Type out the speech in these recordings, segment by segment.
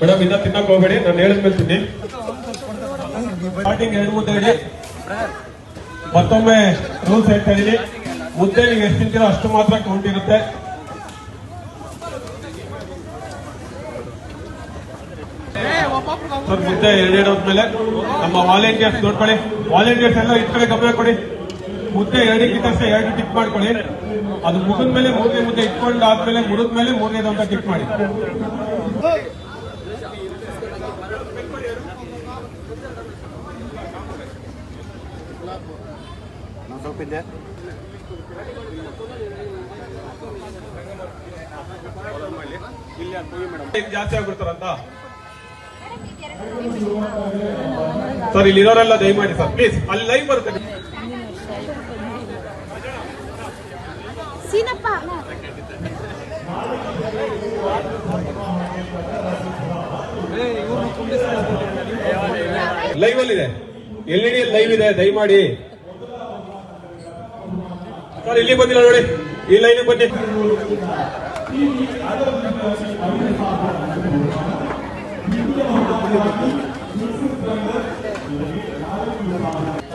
Madam, ಇನ್ನ ತಿನ್ನಕ್ ಹೋಗ್ಬೇಡಿ. ನಾನು ಹೇಳಿದ ಮೇಲೆ ತಿನ್ನಿ. ಸ್ಟಾರ್ಟಿಂಗ್ ಎರಡು ಮುದ್ದೆ ಇಡಿ ಮತ್ತೊಮ್ಮೆ ರೂಲ್ಸ್ ಹೇಳ್ತಾ ಇದೀನಿ. ಮುದ್ದೆ ನೀವು ಎಷ್ಟು ತಿಂತೀರೋ ಅಷ್ಟು ಮಾತ್ರ ಕೌಂಟ್ ಇರುತ್ತೆ. ಮುದ್ದೆ ಎರಡು ಹೋದ್ಮೇಲೆ ನಮ್ಮ ವಾಲಂಟಿಯರ್ಸ್ ನೋಡ್ಕೊಳ್ಳಿ. ವಾಲಂಟಿಯರ್ಸ್ ಎಲ್ಲ ಇಟ್ಕೊಳ್ಳಿ, ಗಮನ ಕೊಡಿ. ಮುದ್ದೆ ಎರಡಕ್ಕಿಂತ ಅಷ್ಟೇ ಎರಡು ಟಿಕ್ ಮಾಡ್ಕೊಳ್ಳಿ. ಅದು ಮುಗಿದ ಮೇಲೆ ಮೂರನೇ ಮುದ್ದೆ ಇಟ್ಕೊಂಡು ಆದ್ಮೇಲೆ ಮುರಿದ ಮೇಲೆ ಮೂರನೇದು ಅಂತ ಟಿಕ್ ಮಾಡಿ. ಜಾಸ್ತಿ ಆಗ್ಬಿಡ್ತಾರಂತ ಸರ್ ಇಲ್ಲಿರೋರೆಲ್ಲ ದಯಮಾಡಿ ಸರ್ ಪ್ಲೀಸ್ ಅಲ್ಲಿ ಲೈವ್ ಬರುತ್ತೆ. ಸೀನಪ್ಪ ಲೈವ್ ಅಲ್ಲಿ ಇದೆ. ಎಲ್ ಇಡಿ ಲೈವ್ ಇದೆ? ದಯಮಾಡಿ. ಸರ್ ಇಲ್ಲಿ ಬಂದಿಲ್ಲ ನೋಡಿ. ಈ ಲೈನ್ ಬನ್ನಿ.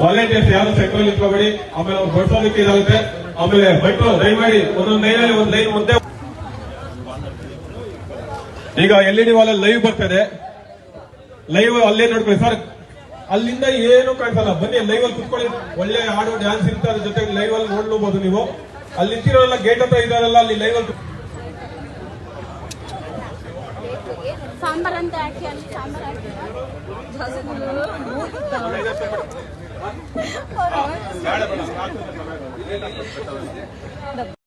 ವಾಲಂಟಿಯರ್ಸ್ ಯಾರು ಸೆಂಟ್ರಲ್ ಇಟ್ಕೋಬೇಡಿ ಆಮೇಲೆ ಅವ್ರು ಬಡ್ಸೋದಕ್ಕೆ ಇದಾಗುತ್ತೆ. ಆಮೇಲೆ ಬಟ್ಟು ದಯಮಾಡಿ ಒಂದೊಂದು ಅಲ್ಲಿ ಒಂದು ಲೈನ್ ಮುಂದೆ. ಈಗ L E D wall live ಬರ್ತಿದೆ ಲೈವ್ ಅಲ್ಲೇ ನೋಡ್ಕೊಳ್ಳಿ ಸರ್. ಅಲ್ಲಿಂದ ಏನು ಕಾಣಿಸಲ್ಲ. ಬನ್ನಿ ಲೈವ್ ಅಲ್ಲಿ ಕುತ್ಕೊಳ್ಳಿ. ಒಳ್ಳೆ ಹಾಡು ಡ್ಯಾನ್ಸ್ ಇರುತ್ತೆ ಅದ್ರ ಜೊತೆಗೆ ಲೈವ್ ಅಲ್ಲಿ ನೋಡ್ಲೂಬಹುದು ನೀವು. ಅಲ್ಲಿ ನಿಂತಿರೋಲ್ಲ ಗೇಟ್ ಹತ್ರ ಇದಾರಲ್ಲ ಅಲ್ಲಿ ಲೈವ್ ಅಲ್ಲಿ ಸಾಂಬಾರ್ ಅಂತ ಹಾಕಿ ಅಲ್ಲಿ ಸಾಂಬಾರ್ ಹಾಕಿ. どうですか?